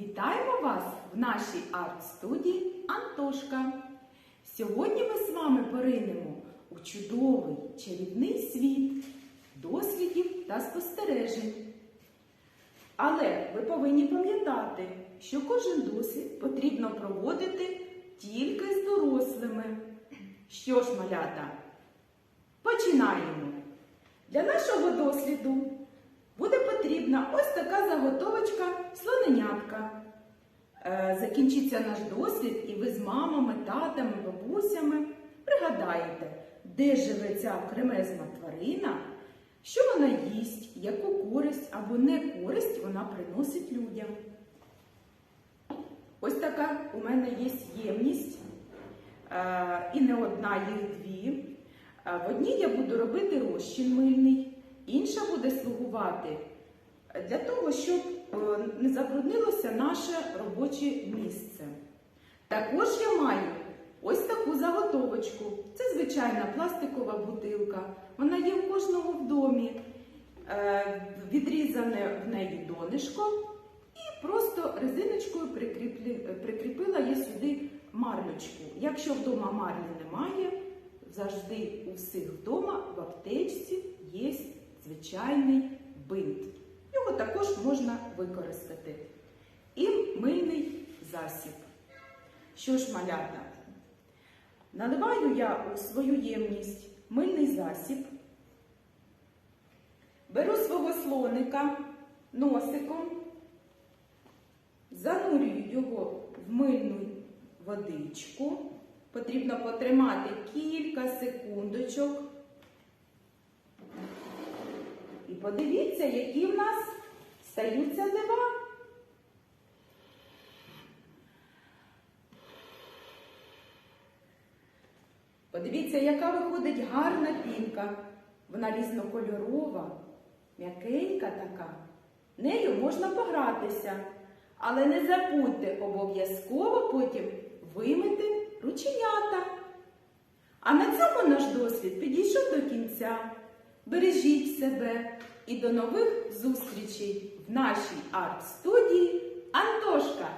Вітаємо вас в нашій арт-студії Антошка. Сьогодні ми з вами поринемо у чудовий чарівний світ дослідів та спостережень. Але ви повинні пам'ятати, що кожен досвід потрібно проводити тільки з дорослими. Що ж, малята, починаємо. Для нашого досліду буде потрібна ось така заготовочка слоненятка. Е, Закінчиться наш досвід, і ви з мамами, татами, бабусями пригадаєте, де живе ця кремезна тварина, що вона їсть, яку користь або не користь вона приносить людям. Ось така у мене є ємність, е, і не одна, їх дві. Е, В одній я буду робити розчин мильний, інша буде слугувати для того, щоб е, не забруднилося наше робоче місце. Також я маю ось таку заготовочку. Це звичайна пластикова бутилка. Вона є в кожного в домі. Е, Відрізане в неї донишко і просто резиночкою прикріпила я сюди марлючку. Якщо вдома марлі немає, завжди у всіх вдома звичайний бинт. Його також можна використати. І мильний засіб. Що ж, малята? Наливаю я у свою ємність мильний засіб, беру свого слоника носиком, занурюю його в мильну водичку. Потрібно потримати кілька секундочок. І подивіться, які в нас стаються дива. Подивіться, яка виходить гарна пінка. Вона різнокольорова, м'якенька така. Нею можна погратися. Але не забудьте обов'язково потім вимити рученята. А на цьому наш досвід підійшов до кінця. Бережіть себе і до нових зустрічей в нашій арт-студії Антошка.